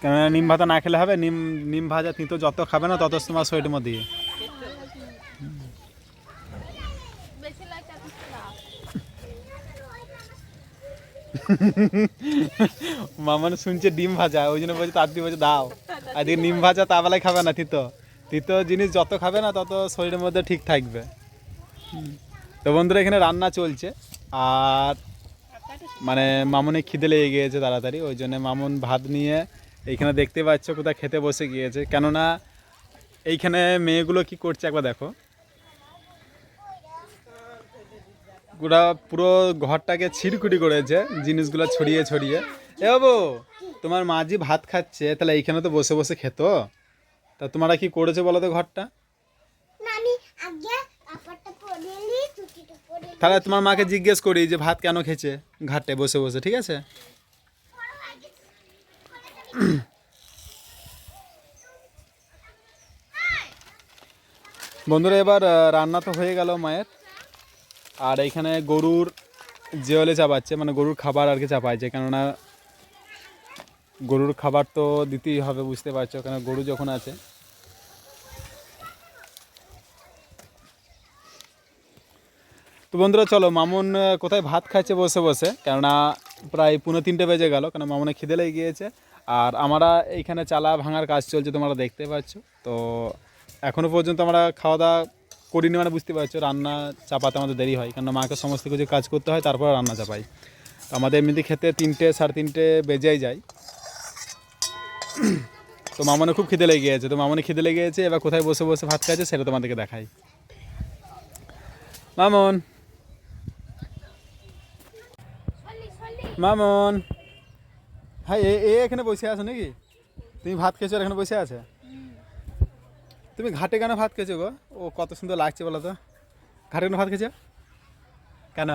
কেননা নিম ভাতা না খেলে হবে, নিম নিম ভাজা তিতো যত খাবে না তত তোমার শরীরের মধ্যে ইয়ে। মামান শুনছে ডিম ভাজা, ওই জন্য বলছে তার দিয়ে বলছে দাও। আর আজকে নিম ভাজা তা বেলায় খাবে না তিতো। তিতো জিনিস যত খাবে না তত শরীরের মধ্যে ঠিক থাকবে। তো বন্ধুরা, এখানে রান্না চলছে। আর মানে মামুনি খিদে লেগে গিয়েছে তাড়াতাড়ি, ওই জন্য মামুন ভাত নিয়ে এইখানে দেখতে পাচ্ছ কোথায় খেতে বসে গিয়েছে। কেননা এইখানে মেয়েগুলো কি করছে একবার দেখো। পুরা পুরো ঘরটাকে ছিড়কুটি করেছে, জিনিসগুলো ছড়িয়ে ছড়িয়ে। এ বাবু, তোমার মাঝি ভাত খাচ্ছে, তাহলে এইখানে তো বসে বসে খেত। তা তোমরা কি করেছ বলো তো ঘরটা আপারটা পরে নি টুকিটা পরে তাহলে তোমার মাকে জিজ্ঞেস করি যে ভাত কেন খেছে ঘাটে বসে বসে, ঠিক আছে? বন্ধুরা, এবার রান্না তো হয়ে গেল মায়ের। আর এইখানে গরুর জেওলে চাপাচ্ছে মানে গরুর খাবার আর কি চাপাইছে কেননা গরুর খাবার তো দিতেই হবে, বুঝতে পারছ কেন গরু যখন আছে তো বন্ধুরা, চলো, মামুন কোথায় ভাত খাচ্ছে বসে বসে? কেননা প্রায় পৌনে তিনটে বেজে গেল কেন মামুনে খিদে লেগে গিয়েছে। আর আমরা এইখানে চালা ভাঙার কাজ চলছে, তোমরা দেখতে পাচ্ছ। তো এখনও পর্যন্ত আমরা খাওয়া দাওয়া করিনি মানে বুঝতে পারছ, রান্না চাপাতে আমাদের দেরি হয়, কেননা মাকে সমস্ত কিছু কাজ করতে হয়, তারপর রান্না চাপাই। তো আমাদের এমনিতে খেতে তিনটে, সাড়ে তিনটে বেজেই যায়। তো মামনে খুব খিদে লেগে গিয়েছে, তো মামনে খিদে লেগে গিয়েছে, এবার কোথায় বসে বসে ভাত খাচ্ছে সেটা তোমাদেরকে দেখাই। মামন মামন। হ্যাঁ এ এ এখানে বসে আছো নাকি? তুমি ভাত খেয়েছো আর এখানে বসে আছে? তুমি ঘাটে কেন ভাত খেয়েছো গো? ও কত সুন্দর লাগছে বলো তো। ঘাটে কেন ভাত খেয়েছো? কেন?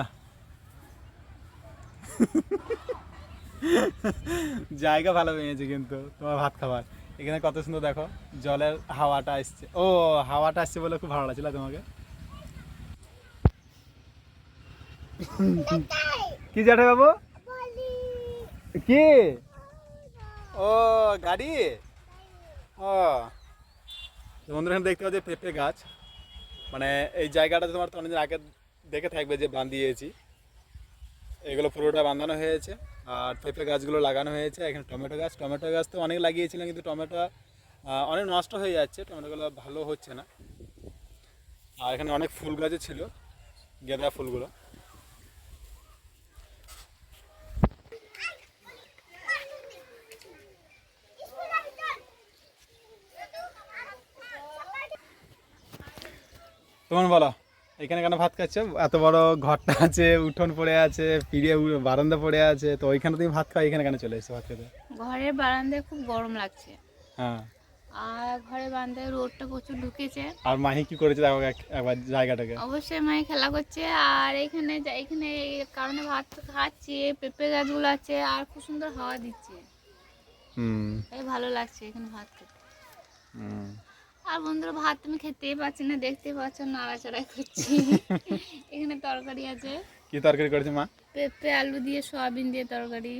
জায়গা ভালো পেয়েছে কিন্তু তোমার ভাত খাবার। এখানে কত সুন্দর দেখো জলের হাওয়াটা আসছে। ও হাওয়াটা আসছে বলে খুব ভালো লাগছিল তোমাকে। কি জ্যাঠা বাবু কি? ও, গাড়ি? ও। বন্ধুরা, এখানে দেখতে পাচ্ছি পেঁপে গাছ। মানে এই জায়গাটা তোমার তো অনেকদিন আগে দেখে থাকবে যে বাঁধিয়েছি এগুলো পুরোটা বাঁধানো হয়েছে। আর পেঁপে গাছগুলো লাগানো হয়েছে। এখানে টমেটো গাছ। টমেটো গাছ তো অনেক লাগিয়েছিলাম, কিন্তু টমেটো অনেক নষ্ট হয়ে যাচ্ছে। টমেটোগুলো ভালো হচ্ছে না। আর এখানে অনেক ফুল গাছও ছিল, গেঁদা ফুলগুলো। তোমার বলো এখানে কেন ভাত খাচ্ছ? এত বড় ঘরটা আছে উঠোন পড়ে আছে পিড়ে বারান্দা পড়ে আছে তো ওইখানে তুমি ভাত খাও এখানে কেন চলে এসছো ভাত খেতে? ঘরের বারান্দায় খুব গরম লাগছে। হ্যাঁ। আর ঘরের বারান্দায় রোদটা প্রচুর ঢুকেছে। আর মাহি কি করেছে দেখো একবার জায়গাটাকে? অবশ্যই মায়ে খেলা করছে আর এখানে এখানে এই কারণে ভাত খাচ্ছি পেঁপে গাছগুলো আছে আর খুব সুন্দর হাওয়া দিচ্ছে। হুম। এই ভালো লাগছে এখানে ভাত খেতে। হুম। আর বন্ধুরা ভাত তুমি খেতেই পাচ্ছি না দেখতেই পাচ্ছ নাড়াচাড়াই করছি। এখানে তরকারি আছে। কি তরকারি করেছে মা? পেঁপে আলু দিয়ে সয়াবিন দিয়ে তরকারি।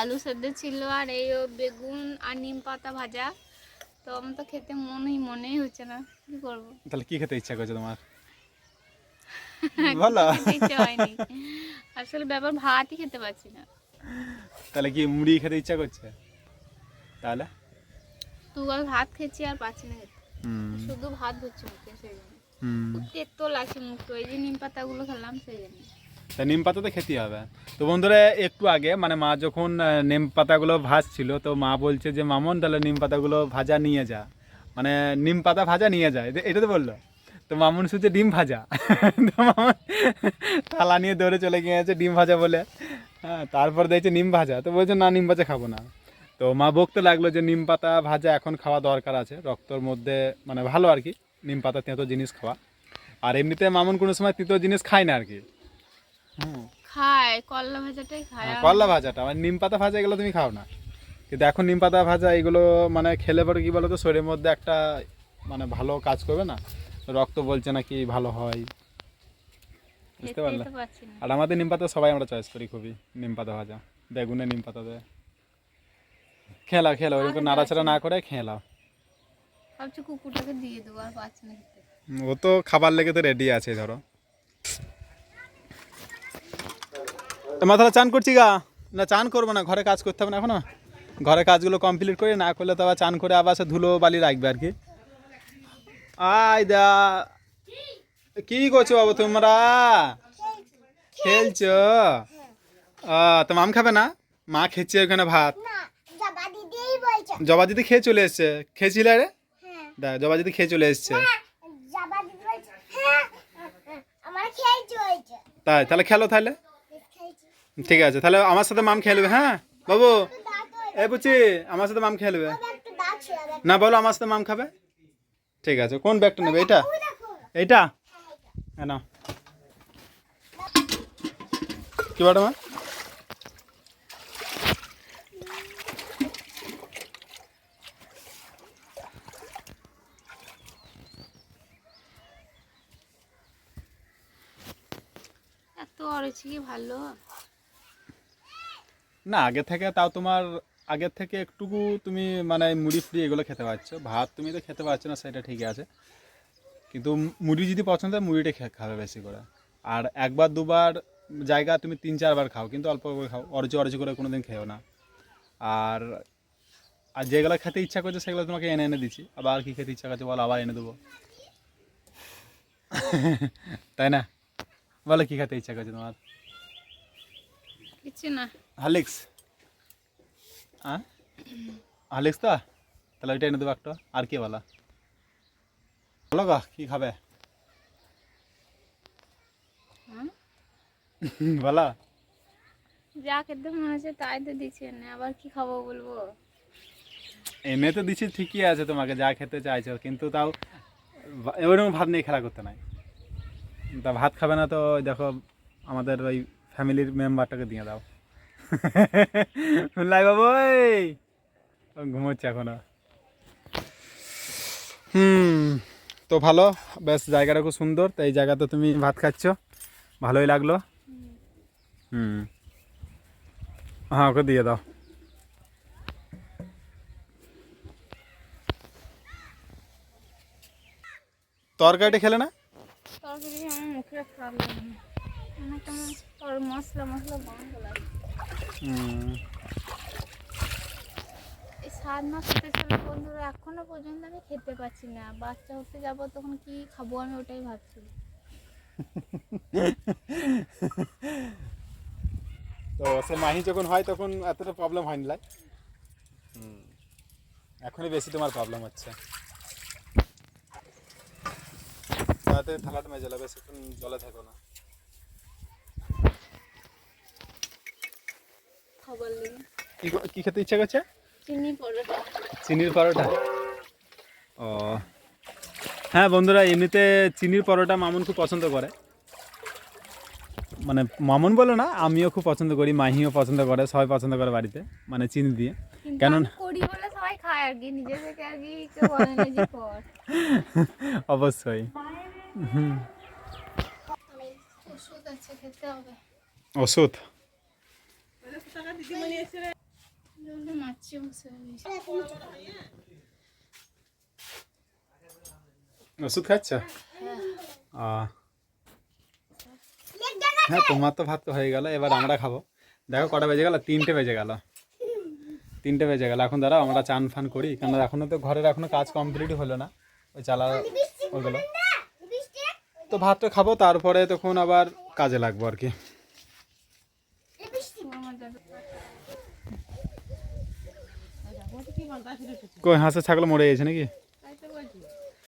আলু সেদ্ধ ছিল আর এই ও বেগুন আর নিম পাতা ভাজা। তো আমার তো খেতে মনেই মনেই হচ্ছে না কি করব? তাহলে কি খেতে ইচ্ছা করছে তোমার? হয়নি। আসলে ব্যাপার ভাতই খেতে পাচ্ছি না। তাহলে কি মুড়ি খেতে ইচ্ছা করছে? তাহলে? দু গাল ভাত খেয়েছি আর পাচ্ছি না খেতে। শুধু ভাত ধরছে মুখে সেই জন্য। তেতো লাগছে মুখটা এই যে নিম পাতাগুলো খেলাম সেই জন্য। নিম পাতা তো খেতেই হবে। তো বন্ধুরা একটু আগে মানে মা যখন নিম পাতাগুলো ভাজছিল তো মা বলছে যে মামন তাহলে নিম পাতাগুলো ভাজা নিয়ে যা। মানে নিম পাতা ভাজা নিয়ে যায় এটা- এটা তো বলল। তো মামুন শুনছে ডিম ভাজা। তো মামুন থালা নিয়ে দৌড়ে চলে গিয়েছে ডিম ভাজা বলে। হ্যাঁ তারপর দেখছে নিম ভাজা। তো বলছে না নিম ভাজা খাব না। তো মা বকতে লাগল যে নিম পাতা ভাজা এখন খাওয়া দরকার আছে। রক্তর মধ্যে মানে ভালো আর কি নিম পাতা তেঁতো জিনিস খাওয়া। আর এমনিতে মামুন কোনো সময় তিতো জিনিস খায় না আর কি? হুম। খায় করলা ভাজাটাই খায়। হ্যাঁ, করলা ভাজাটা মানে নিম পাতা ভাজা এগুলো তুমি খাও না। কিন্তু এখন নিম পাতা ভাজা এগুলো মানে খেলে পরে কি বলো তো শরীরের মধ্যে একটা মানে ভালো কাজ করবে না। রক্ত বলছে নাকি ভালো হয়। বুঝতে পারলে? আর আমাদের নিম পাতা সবাই আমরা চয়েস করি খুবই নিম পাতা ভাজা বেগুনে নিম পাতা দেয়। খেলা খেলা ওরকম নাড়াচাড়া না করে খেলাও। ভাবছি কুকুরটাকে দিয়ে দেবো আর পাচ্ছি না ও তো খাবার লেগে তো রেডি আছে ধরো। মা তাহলে চান করছি গা। না চান করব না ঘরে কাজ করতে হবে না এখনও। ঘরে কাজগুলো কমপ্লিট করে না করলে তো আবার চান করে আবার সে ধুলো বালি রাখবে আর কি। আয় দা কি করছ বাবু তোমরা? খেলছো? ও, তো মাম খাবে না? মা খেচ্ছে ওখানে ভাত। না। জবা দিদি খেয়ে চলে এসছে। খেয়েছিলে রে হ্যাঁ। দেখ জবা দিদি খেয়ে চলে এসছে। হ্যাঁ, হ্যাঁ তাই তাহলে খেলো তাহলে। ঠিক আছে তাহলে আমার সাথে মাম খেলবে হ্যাঁ? বাবু এ বুচি আমার সাথে মাম খেলবে না বলো আমার সাথে মাম খাবে? ঠিক আছে কোন ব্যাগটা নেবে? এটা এইটা? হ্যাঁ নাও। কি বাটা মা? অরেছি কি ভালো। না, আগে থেকে তাও তোমার আগের থেকে একটুকু তুমি মানে মুড়ি ফুড়ি এগুলো খেতে পারছ। ভাত তুমি তো খেতে পারছ না, সেটা ঠিকই আছে। কিন্তু মুড়ি যদি পছন্দ হয়, মুড়িটা খে- খাবে বেশি করে। আর একবার দুবার জায়গা তুমি তিন চারবার খাও, কিন্তু অল্প করে খাও। অরজি অরজি করে কোনো দিন খেও না। আর আর যেগুলো খেতে ইচ্ছা করছে, সেগুলো তোমাকে এনে এনে দিচ্ছি। আবার কি খেতে ইচ্ছা করছে বলো, আবার এনে দেবো। তাই না? বলো কি খেতে ইচ্ছা করছে তোমার? কিছু না। হালিক্স হ্যাঁ হালিক্স তো? তাহলে ওইটা এনে দেবো একটা। আর কি বলা? বলো গা কি খাবে? হুম? বলো। যা খেতে মনে হচ্ছে তাই তো দিচ্ছেন আবার কি খাব বলব? এনে তো দিচ্ছি ঠিকই আছে তোমাকে যা খেতে চাইছো। কিন্তু তাও ওইরকম ভাত নিয়ে খেলা করতে নাই। তা ভাত খাবে না তো দেখো আমাদের ওই ফ্যামিলির মেম্বারটাকে দিয়ে দাও। শুনলাই বাবু ঘুমোচ্ছে এখনও। হুম, তো ভালো, বেশ জায়গাটা খুব সুন্দর, তো এই জায়গাতে তুমি ভাত খাচ্ছ, ভালোই লাগল। হুম। হ্যাঁ ওকে দিয়ে দাও। তরকারিটা খেলে না? তরকারি মুখে খারাপ লাগে না ওর মশলা মশলা গন্ধ লাগে। এই সাত মাস হতে চলে বন্ধুরা এখনও পর্যন্ত আমি খেতে পাচ্ছি না। বাচ্চা হতে যাব তখন কি খাব আমি ওটাই ভাবছি। তো সে মাহি যখন হয় তখন এতটা প্রবলেম হয়নি লাই? হুম। এখনই বেশি তোমার প্রবলেম হচ্ছে। তাতে থালাটা মেজে যাবে বেশিক্ষণ জলে থাকো না। খাবার কি কি খেতে ইচ্ছা করছে? চিনি পরোটা। চিনির পরোটা? ও। হ্যাঁ বন্ধুরা এমনিতে চিনির পরোটা মামুন খুব পছন্দ করে। মানে মামুন বলে না আমিও খুব পছন্দ করি মাহিও পছন্দ করে সবাই পছন্দ করে বাড়িতে মানে চিনি দিয়ে। কেন করি বলে সবাই খায় আর কি নিজে থেকে আর কি কেউ বলে না যে কর অবশ্যই। হুম। ওষুধ? ওষুধ খাচ্ছ? হ্যাঁ তোমার তো ভাত হয়ে গেল, এবার আমরা খাব। দেখো কটা বেজে গেল, তিনটে বেজে গেল। তিনটে বেজে গেল। এখন দাঁড়াও, আমরা চান ফান করি কারণ এখনও তো ঘরের এখনও কাজ কমপ্লিট হলো না। ওই চালা বৃষ্টি তো ভাতটা খাব, তারপরে তখন আবার কাজে লাগবো আর কি। কই হাঁসের ছাগল মরে গেছে নাকি?